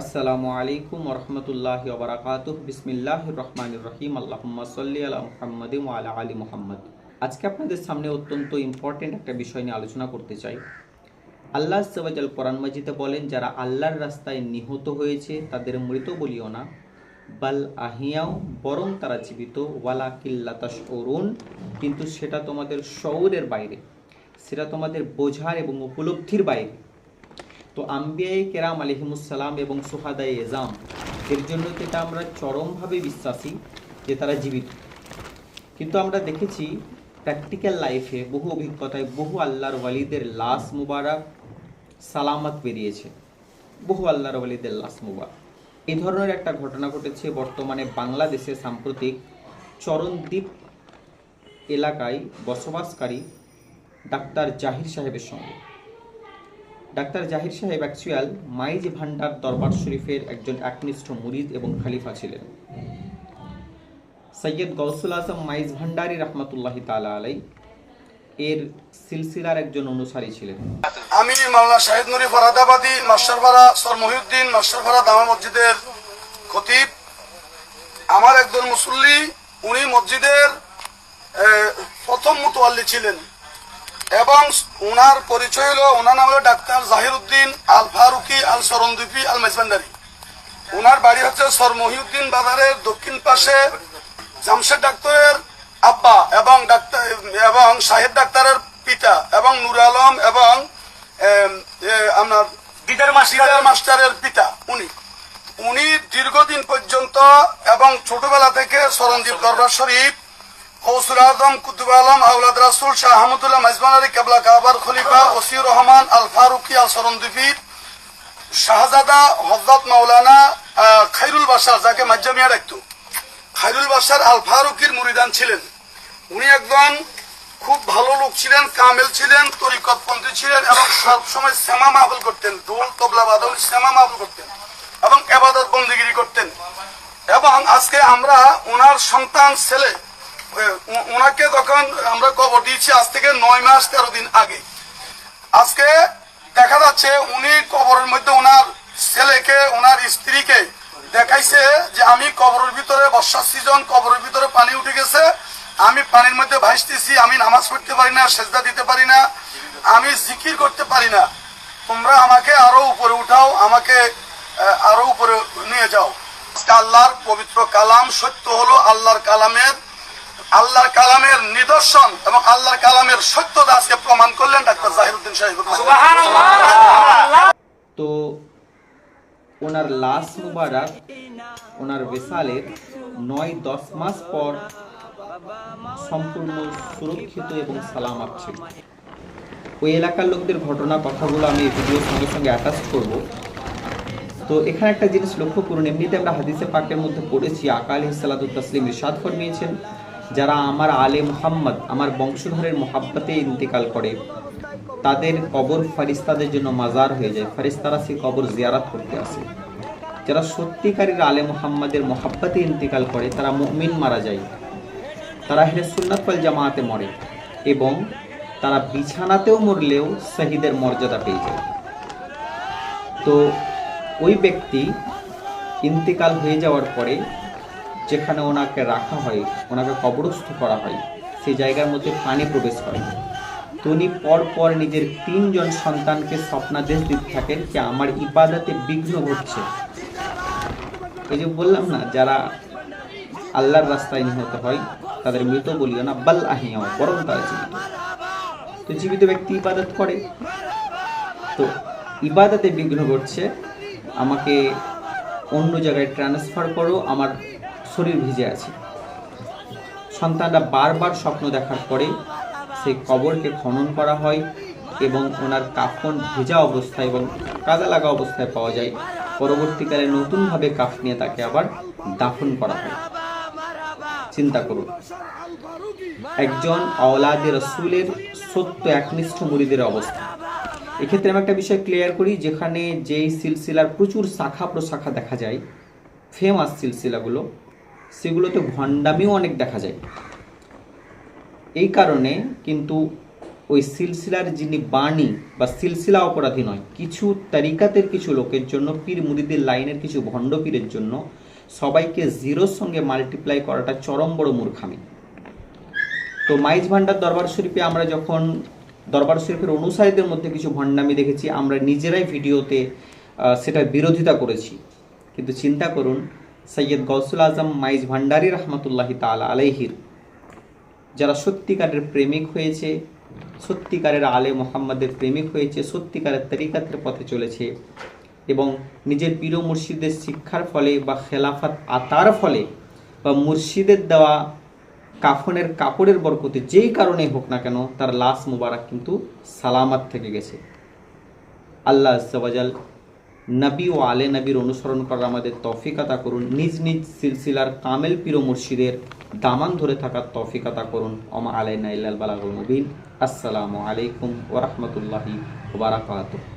আসসালামু আলাইকুম রহমতুল্লাহ ওবরাকাত বিসমিল্লাহ রহমান রহিম। আল্লাহুম্মা সাল্লি আলা মুহাম্মাদ আলা আলি মুহাম্মদ। আজকে আপনাদের সামনে অত্যন্ত ইম্পর্টেন্ট একটা বিষয় নিয়ে আলোচনা করতে চাই। আল্লাহ সবাজাল কোরআন মাজিদে বলেন, যারা আল্লাহর রাস্তায় নিহত হয়েছে, তাদের মৃত বলিও না। বাল আহিয়াও, বরং তারা জীবিত। ওয়ালা কিল্লাতাস অরুণ কিন্তু সেটা তোমাদের শৌরের বাইরে। সেটা তোমাদের বোঝার এবং উপলব্ধির বাইরে। তো আম্বিয়াই কেরাম আলহিমুসালাম এবং সোহাদাই এজাম, এর জন্য এটা আমরা চরমভাবে বিশ্বাসী যে তারা জীবিত। কিন্তু আমরা দেখেছি প্র্যাকটিক্যাল লাইফে বহু অভিজ্ঞতায় বহু আল্লাহর ওয়ালিদের লাশ মুবারক সালামত বেরিয়েছে। বহু আল্লাহর ওয়ালিদের লাশ মুবারক। এই ধরনের একটা ঘটনা ঘটেছে বর্তমানে বাংলাদেশে সাম্প্রতিক চরণদ্বীপ এলাকায় বসবাসকারী ডাক্তার জাহির সাহেবের সঙ্গে। ডাক্তার জাহির সাহেব অ্যাকচুয়াল মাইজ ভান্ডার দরবার শরীফের একজন একনিষ্ঠ মুরিদ এবং খালিফা ছিলেন। সৈয়দ গৌসুল আজম মাইজ ভান্ডারি রহমতুল্লাহ তালা আলাই এর সিলসিলার একজন অনুসারী ছিলেন। আমি মাওলানা শাহিদ নুরি ফরাদাবাদী মাস্টারপাড়া সর মহিউদ্দিন মাস্টারপাড়া দামা মসজিদের খতিব। আমার একজন মুসল্লি, উনি মসজিদের প্রথম মুতোয়াল্লি ছিলেন। এবং উনার পরিচয় হলো ওনার নাম হলো ডাক্তার জাহির উদ্দিন আল ফারুকি আল সরন্দীপি আল মেজবান্ডারি ওনার বাড়ি হচ্ছে সর মহিউদ্দিন বাজারের দক্ষিণ পাশে জামশেদ ডাক্তারের আব্বা এবং ডাক্তার এবং সাহেব ডাক্তারের পিতা এবং নুর আলম এবং আপনার দিদার মাস্টার। মাস্টারের পিতা উনি। উনি দীর্ঘদিন পর্যন্ত এবং ছোটবেলা থেকে সরঞ্জীব দরবার শরীফ কৌসুর আজম কুতুব আলম আউলাদ রাসুল শাহ আহমদুল্লাহ মাইজবান আলী কেবলা কাবার খলিফা ওসিউর রহমান আল ফারুকি আল সরন্দীপীর শাহজাদা হজরত মাওলানা খাইরুল বাসার যাকে মাজ্জামিয়া ডাকতো। খাইরুল বাসার আল ফারুকির মুরিদান ছিলেন। উনি একজন খুব ভালো লোক ছিলেন, কামেল ছিলেন, তরিকতপন্থী ছিলেন এবং সবসময় শ্যামা মাহবুল করতেন। দোল তবলা বাদল শ্যামা মাহবুল করতেন এবং এবাদত বন্দিগিরি করতেন। এবং আজকে আমরা ওনার সন্তান, ছেলে ওনাকে তখন আমরা কবর দিয়েছি, আজ থেকে নয় মাস তেরো দিন আগে। আজকে দেখা যাচ্ছে উনি কবরের মধ্যে ওনার ছেলেকে ওনার স্ত্রীকে দেখাইছে যে আমি কবরের ভিতরে বর্ষার সিজন কবরের ভিতরে পানি উঠে গেছে। আমি পানির মধ্যে ভাসতেছি, আমি নামাজ পড়তে পারি না, সেজদা দিতে পারি না, আমি জিকির করতে পারি না। তোমরা আমাকে আরও উপরে উঠাও, আমাকে আরও উপরে নিয়ে যাও। আল্লাহর পবিত্র কালাম সত্য হলো আল্লাহর কালামের আল্লাহর কালামের নিদর্শন এবং আল্লাহর কালামের সত্যতা আজকে প্রমাণ করলেন ডাক্তার জাহিরুদ্দিন সাহেব। তো ওনার লাশ মুবারক ওনার বেসালের নয় দশ মাস পর সম্পূর্ণ সুরক্ষিত এবং সালাম ছিল। ওই এলাকার লোকদের ঘটনা কথাগুলো আমি এই ভিডিওর সঙ্গে সঙ্গে অ্যাটাচ করব। তো এখানে একটা জিনিস লক্ষ্য করুন এমনিতে আমরা হাদিসে পাকের মধ্যে পড়েছি আকাল হিসালাদুল তসলিম ইরশাদ ফরমিয়েছেন। যারা আমার আলে মুহাম্মদ, আমার বংশধরের মোহাব্বতে ইন্তেকাল করে, তাদের কবর ফারিস্তাদের জন্য মাজার হয়ে যায়। ফারিস্তারা সেই কবর জিয়ারাত করতে আসে। যারা সত্যিকারের আলে মুহাম্মাদের মোহাব্বতে ইন্তেকাল করে, তারা মুমিন মারা যায়। তারা হেরে সুন্নাতপাল জামাতে মরে এবং তারা বিছানাতেও মরলেও শহীদের মর্যাদা পেয়ে যায়। তো ওই ব্যক্তি ইন্তেকাল হয়ে যাওয়ার পরে যেখানে ওনাকে রাখা হয়, ওনাকে কবরস্থ করা হয়, সেই জায়গার মধ্যে পানি প্রবেশ করে। তো উনি পর পর নিজের তিনজন সন্তানকে স্বপ্নাদেশ দিতে থাকেন যে আমার ইবাদতে বিঘ্ন ঘটছে। এই যে বললাম না, যারা আল্লাহর রাস্তায় নিহত হয়, তাদের মৃত বলিও না, বাল আহিয়াও বরং তারা জীবিত। তো জীবিত ব্যক্তি ইবাদত করে। তো ইবাদতে বিঘ্ন ঘটছে, আমাকে অন্য জায়গায় ট্রান্সফার করো, আমার শরীর ভিজে আছে। সন্তানরা বারবার স্বপ্ন দেখার পরে সেই কবরকে খনন করা হয় এবং ওনার কাফন ভেজা অবস্থায় এবং কাদা লাগা অবস্থায় পাওয়া যায়। পরবর্তীকালে নতুনভাবে কাফ নিয়ে তাকে আবার দাফন করা হয়। চিন্তা করুন, একজন আওলাদে রসুলের সত্য একনিষ্ঠ মুরিদের অবস্থা। এক্ষেত্রে আমি একটা বিষয় ক্লিয়ার করি, যেখানে যেই সিলসিলার প্রচুর শাখা প্রশাখা দেখা যায় ফেমাস সিলসিলাগুলো সেগুলোতে ভণ্ডামিও অনেক দেখা যায়। এই কারণে কিন্তু ওই সিলসিলার যিনি বাণী বা সিলসিলা অপরাধী নয়, কিছু তারিকাতের কিছু লোকের জন্য, পীর মুরিদের লাইনের কিছু ভণ্ড পীরের জন্য সবাইকে জিরোর সঙ্গে মাল্টিপ্লাই করাটা চরম বড় মূর্খামি। তো মাইজ ভান্ডার দরবার শরীফে আমরা যখন, দরবার শরীফের অনুসারীদের মধ্যে কিছু ভণ্ডামি দেখেছি, আমরা নিজেরাই ভিডিওতে সেটার বিরোধিতা করেছি। কিন্তু চিন্তা করুন সৈয়দ গৌসুল আজম মাইজ ভান্ডারী রহমতুল্লাহি তালা আলাইহির। যারা সত্যিকারের প্রেমিক হয়েছে, সত্যিকারের আলে মোহাম্মদের প্রেমিক হয়েছে, সত্যিকারের তরিকাতের পথে চলেছে এবং নিজের পীর মুর্শিদের শিক্ষার ফলে বা খেলাফত আতার ফলে বা মুর্শিদের দেওয়া কাফনের কাপড়ের বরকতে যেই কারণে হোক না কেন তার লাশ মুবারক কিন্তু সালামাত থেকে গেছে। আল্লাহ আজ্জাওয়াজাল নবী ও আলে নবীর অনুসরণ করার আমাদের তৌফিকাতা করুন। নিজ নিজ সিলসিলার কামেল পীর মুর্শিদের দামান ধরে থাকার তৌফিকাতা করুন। ওমা আলাইনা ইল্লাল বালাগুল মুবিন। আসসালামু আলাইকুম ওরহমতুল্লাহি রাহমাতুল্লাহি ওয়া বারাকাতুহু।